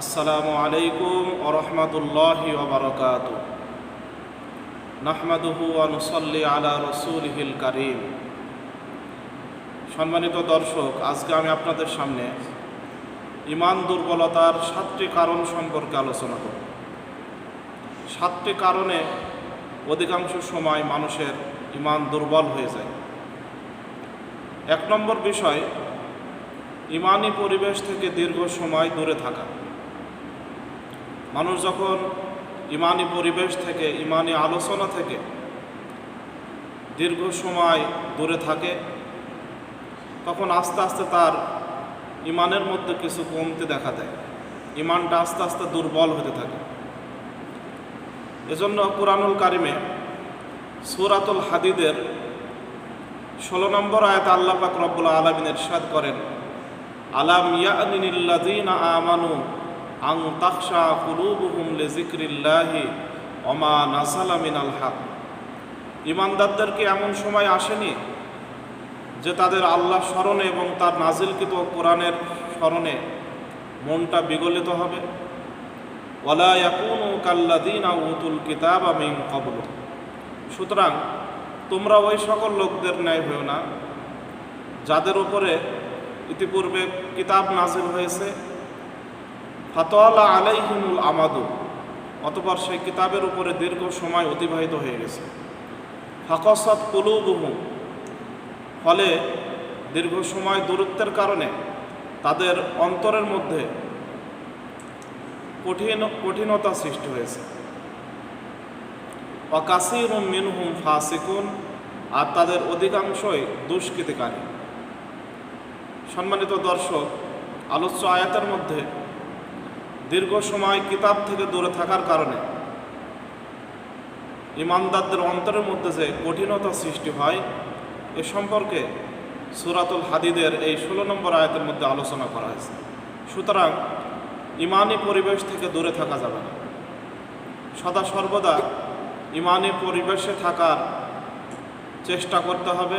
আসসালামু আলাইকুম ওরহমতুল্লাহ ওবরকাত নাহমাদুহু আনুসল্লি আলা রসুলহিল করিম। সম্মানিত দর্শক, আজকে আমি আপনাদের সামনে ইমান দুর্বলতার সাতটি কারণ সম্পর্কে আলোচনা করব। সাতটি কারণে অধিকাংশ সময় মানুষের ইমান দুর্বল হয়ে যায়। এক নম্বর বিষয় ইমানি পরিবেশ থেকে দীর্ঘ সময় দূরে থাকা। মানুষ যখন ইমানি পরিবেশ থেকে, ইমানি আলোচনা থেকে দীর্ঘ সময় দূরে থাকে, তখন আস্তে আস্তে তার ইমানের মধ্যে কিছু কমতে দেখা দেয়। ইমানটা আস্তে আস্তে দুর্বল হতে থাকে। এজন্য কুরআনুল কারিমে সুরাতুল হাদিদের ষোলো নম্বর আয়াত আল্লাহ পাক রব্বুল আলমিন ইরশাদ করেন, আলাম ইয়ানিল্লাযীনা আমানু আং তাখশা কুলুবুহুম লিযিকরিল্লাহি ওমা নাযালা মিনাল হক। ইমানদারদেরকে এমন সময় আসেনি যে তাদের আল্লাহ স্মরণে এবং তার নাজিলকৃত কোরআনের স্মরণে মনটা বিগলিত হবে। ওয়ালা ইয়াকুনু কাল্লাযীনা উতুল কিতাবা মিন ক্বাবল। সুতরাং তোমরা ওই সকল লোকদের ন্যায় হয়েও না, যাদের উপরে ইতিপূর্বে কিতাব নাজিল হয়েছে ফাতোয়ালা আলাইহিমুল আমাদু, অতপর সেই কিতাবের উপরে দীর্ঘ সময় অতিবাহিত হয়ে গেছে। ফাকসাত কুলুবুহুম, ফলে দীর্ঘ সময় দূরত্বের কারণে তাদের অন্তরের মধ্যে কঠিন, কঠিনতা সৃষ্টি হয়েছে। অকাসির মিনহুম ফাসিকুন, আর তাদের অধিকাংশই দুষ্কৃতিকারী। সম্মানিত দর্শক, আলোচ্য আয়াতের মধ্যে দীর্ঘ সময় কিতাব থেকে দূরে থাকার কারণে ইমানদারদের অন্তরের মধ্যে যে কঠিনতা সৃষ্টি হয়, এ সম্পর্কে সুরাতুল হাদিদের এই ষোলো নম্বর আয়াতের মধ্যে আলোচনা করা হয়েছে। সুতরাং ইমানি পরিবেশ থেকে দূরে থাকা যাবে না। সদা সর্বদা ইমানি পরিবেশে থাকার চেষ্টা করতে হবে,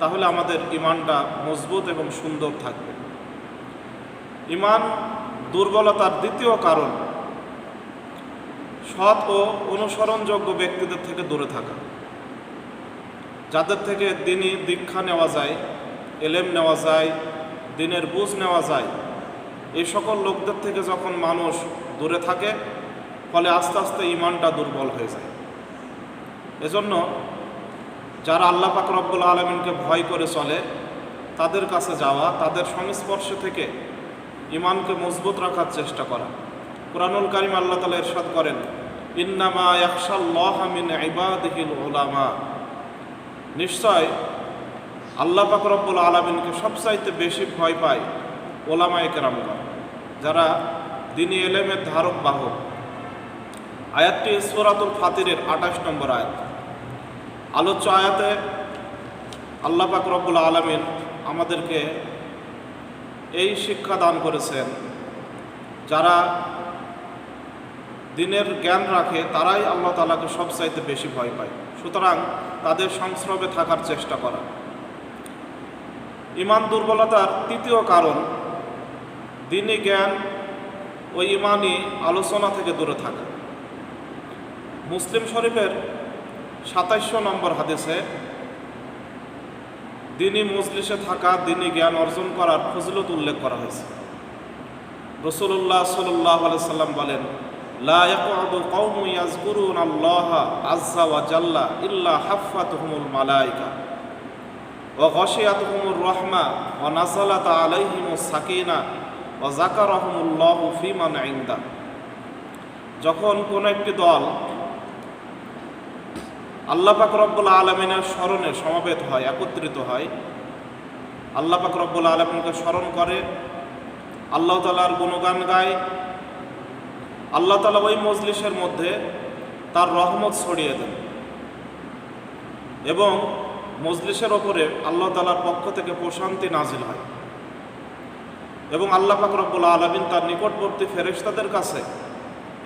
তাহলে আমাদের ইমানটা মজবুত এবং সুন্দর থাকবে। ইমান দুর্বলতার দ্বিতীয় কারণ সৎ ও অনুসরণযোগ্য ব্যক্তিদের থেকে দূরে থাকা। যাদের থেকে দিনই দীক্ষা নেওয়া যায়, এলেম নেওয়া যায়, দিনের বুঝ নেওয়া যায়, এই সকল লোকদের থেকে যখন মানুষ দূরে থাকে, ফলে আস্তে আস্তে ইমানটা দুর্বল হয়ে যায়। এজন্য যারা আল্লাহ পাক রব্বুল আলমিনকে ভয় করে চলে, তাদের কাছে যাওয়া, তাদের সংস্পর্শে থেকে ইমানকে মজবুত রাখার চেষ্টা করা। কোরআনুল কারিম আল্লাহ তালা এরশাদ করেন, ইন্নামা ইয়াকশাল্লাহ মিন ইবাদিহিল ওলামা নিশ্চয় আল্লাহ পাক রব্বুল আলমিনকে সবচাইতে বেশি ভয় পায় ওলামায় কেরামগণ, যারা দিনী এলেমের ধারক বাহক। আয়াতটি সুরাতুল ফাতিরের আঠাশ নম্বর আয়াত। আলোচ্য আয়াতে আল্লাহ পাক রব্বুল আলমিন আমাদেরকে এই শিক্ষা দান করেছেন। যারা দিনের জ্ঞান রাখে, তারাই আল্লাহ তালাকে সবচাইতে বেশি ভয় পায়। সুতরাং তাদের সংস্রবে থাকার চেষ্টা করা। ইমান দুর্বলতার তৃতীয় কারণ, দিনী জ্ঞান ও ইমানই আলোচনা থেকে দূরে থাকা। মুসলিম শরীফের সাতাইশশো নম্বর হাদিসে দিনী মজলিসে থাকা দিনী জ্ঞান অর্জন করার ফজলত উল্লেখ করা হয়েছে। রসুল্লাহ সাল্লাহ সাল্লাম বলেন রাহমা আলাইহিমুস সাকিনা ওয়া যাকারাহুমুল্লাহু ফীমান যখন কোন একটি দল আল্লাহ পাক রব্বুল আলমিনের স্মরণে সমবেত হয়, একত্রিত হয়। আল্লাহ পাক রব্বুল আলমিনকে স্মরণ করে, আল্লাহ তালার গুণগান গায়। আল্লাহ তালা ওই মজলিসের মধ্যে তার রহমত ছড়িয়ে দেন এবং মজলিসের ওপরে আল্লাহ তালার পক্ষ থেকে প্রশান্তি নাজিল হয় এবং আল্লাহ পাক রব্বুল আলমিন তার নিকটবর্তী ফেরেশতাদের কাছে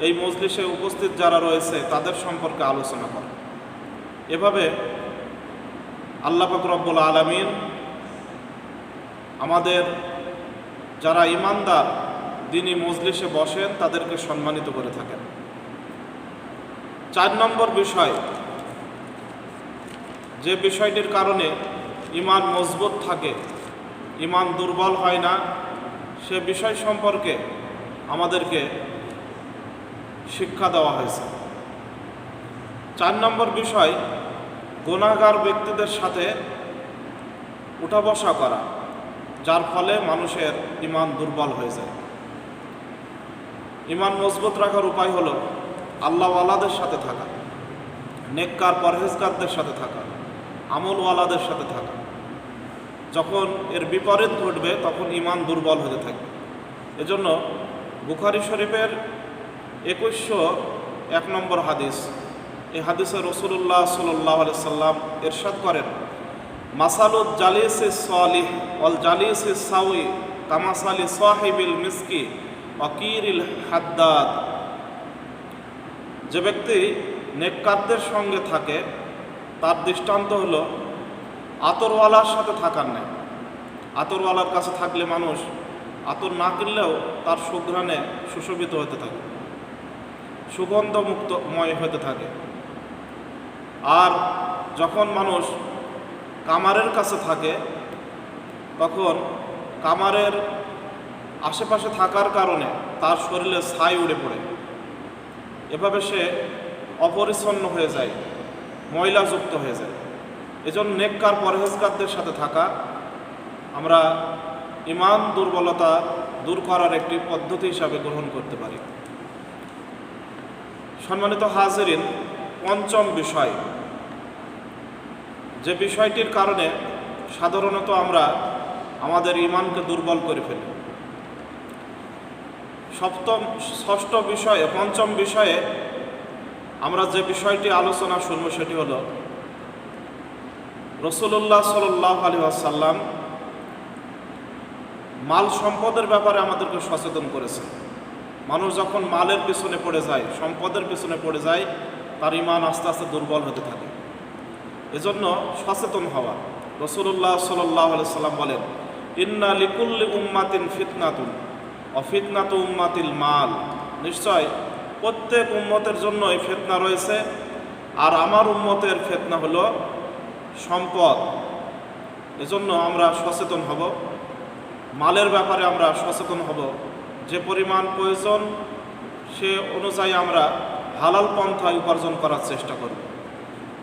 এই মজলিসে উপস্থিত যারা রয়েছে তাদের সম্পর্কে আলোচনা করে এভাবে আল্লাহ পাক রব্বুল আলমিন আমাদের যারা ইমানদার দিনী মজলিসে বসেন, তাদেরকে সম্মানিত করে থাকেন। চার নম্বর বিষয়, যে বিষয়টির কারণে ইমান মজবুত থাকে ইমান দুর্বল হয় না, সে বিষয় সম্পর্কে আমাদেরকে শিক্ষা দেওয়া হয়েছে। চার নম্বর বিষয় গুণাগার ব্যক্তিদের সাথে উঠা বসা করা, যার ফলে মানুষের ইমান দুর্বল হয়ে যায়। ইমান মজবুত রাখার উপায় হলো আল্লাহওয়ালাদের সাথে থাকা, নেককার পরহেজগারদের সাথে থাকা, আমলওয়ালাদের সাথে থাকা। যখন এর বিপরীত ঘটবে, তখন ইমান দুর্বল হতে থাকবে। এজন্য বুখারি শরীফের একুশশো এক নম্বর হাদিস এই হাদিসে রসুল্লাহ সাল্লাহ সাল্লাম এরশাদ করেন, মাসালুদ জালিস সালিহ অল জালিস সাউই কামাসালি সাহিবিল মিসকি অকিরিল হাদ্দাদ। যে ব্যক্তি নেককারদের সঙ্গে থাকে, তার দৃষ্টান্ত হলো আতরওয়ালার সাথে থাকার নেই আতরওয়ালার কাছে থাকলে মানুষ আতর না কিনলেও তার সুঘ্রাণে সুশোভিত হতে থাকে, সুগন্ধমুক্তময় হতে থাকে। আর যখন মানুষ কামারের কাছে থাকে, তখন কামারের আশেপাশে থাকার কারণে তার শরীরে ছাই উড়ে পড়ে। এভাবে সে অপরিচ্ছন্ন হয়ে যায়, ময়লাযুক্ত হয়ে যায়। এজন্য নেককার পরহেজগারদের সাথে থাকা আমরা ইমান দুর্বলতা দূর করার একটি পদ্ধতি হিসাবে গ্রহণ করতে পারি। সম্মানিত হাজিরিন পঞ্চম বিষয়। যে বিষয়টির কারণে সাধারণত আমরা আমাদের ইমানকে দুর্বল করে ফেলি। সপ্তম, ষষ্ঠ বিষয়ে, পঞ্চম বিষয়ে আমরা যে বিষয়টি আলোচনা শুনব সেটি হলো রসুল্লাহ সাল্লাহ আলী আসাল্লাম মাল সম্পদের ব্যাপারে আমাদেরকে সচেতন করেছেন। মানুষ যখন মালের পিছনে পড়ে যায়, সম্পদের পিছনে পড়ে যায় তার ইমান আস্তে আস্তে দুর্বল হতে থাকে। এজন্য সচেতন হওয়া। রসুল্লাহ সাল্লাহ সাল্লাম বলেন, ইন্না লিকুল্লি উম্মাতিন ফিতনাতুন, অফিতনাত উম্মাতিল মাল। নিশ্চয় প্রত্যেক উম্মতের জন্যই ফেতনা রয়েছে, আর আমার উম্মতের ফেতনা হলো সম্পদ। এজন্য আমরা সচেতন হব, মালের ব্যাপারে আমরা সচেতন হব। যে পরিমাণ প্রয়োজন সে অনুযায়ী আমরা হালাল পন্থায় উপার্জন করার চেষ্টা করব।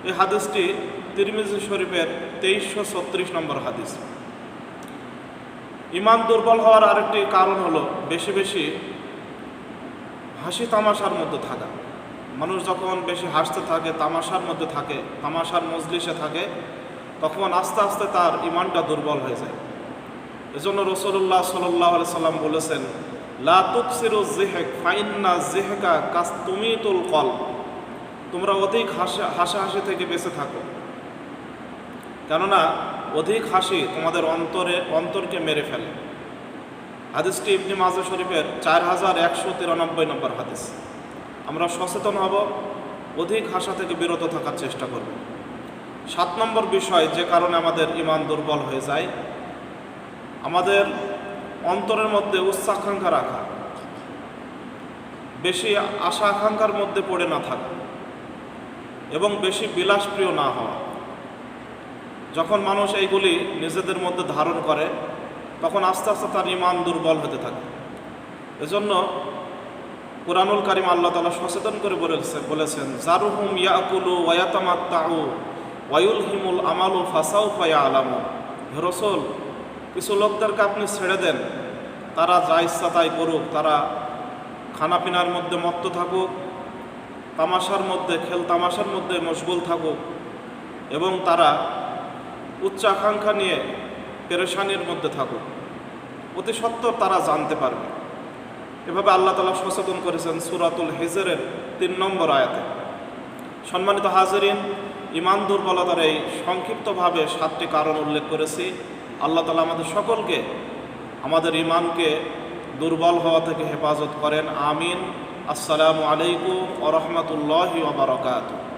এই হাদিসটি তিরমিজি শরীফের তেইশশো ছত্রিশ নম্বর হাদিস। ইমান দুর্বল হওয়ার আরেকটি কারণ হলো বেশি বেশি হাসি তামাশার মধ্যে থাকা। মানুষ যখন বেশি হাসতে থাকে, তামাশার মধ্যে থাকে, তামাশার মজলিসে থাকে, তখন আস্তে আস্তে তার ইমানটা দুর্বল হয়ে যায়। এজন্য রসুল্লাহ সাল্লাহ সাল্লাম বলেছেন লা তুকসিরু জেহেক ফাইন্না জেহেকা কাস তুমি তুল কল তোমরা অধিক হাসা, হাসাহাসি থেকে বেঁচে থাকো। কেননা, অধিক হাসি তোমাদের অন্তরে, অন্তরকে মেরে ফেলে। হাদিসটি ইবনি মাজা শরীফের চার হাজার একশো তিরানব্বই নম্বর হাদিস। আমরা সচেতন হব, অধিক হাসা থেকে বিরত থাকার চেষ্টা করব। সাত নম্বর বিষয় যে কারণে আমাদের ইমান দুর্বল হয়ে যায়। আমাদের অন্তরের মধ্যে উচ্চাকাঙ্ক্ষা রাখা। বেশি আশা আকাঙ্ক্ষার মধ্যে পড়ে না থাকা এবং বেশি বিলাসপ্রিয় না হওয়া। যখন মানুষ এইগুলি নিজেদের মধ্যে ধারণ করে, তখন আস্তে আস্তে তার ইমান দুর্বল হতে থাকে। এজন্য কোরআনুল কারিম আল্লাহ তালা সচেতন করে বলেছে, বলেছেন জারুহুম ইয়াকুলু ওয়াতামাত্তাউ ওয়ায়ুল হিমুল আমালু ফাসাউ ফায়া আলামু রসল কিছু লোকদেরকে আপনি ছেড়ে দেন, তারা যা ইচ্ছা তাই করুক, তারা খানাপিনার মধ্যে মত্ত থাকুক, তামাশার মধ্যে খেল, তামাশার মধ্যে মশগুল থাকুক, এবং তারা উচ্চাকাঙ্ক্ষা নিয়ে পেরেশানির মধ্যে থাকুক। অতি সত্ত্বর তারা জানতে পারবে। এভাবে আল্লাহ তালা সচেতন করেছেন সুরাতুল হেজেরের তিন নম্বর আয়াতে। সম্মানিত হাজরিন ইমান দুর্বলতার এই সংক্ষিপ্তভাবে সাতটি কারণ উল্লেখ করেছি। আল্লাহ তালা আমাদের সকলকে, আমাদের ইমানকে দুর্বল হওয়া থেকে হেফাজত করেন। আমিন। আসসালামু আলাইকুম আ রহমতুল্লাহি ওবরাকাতু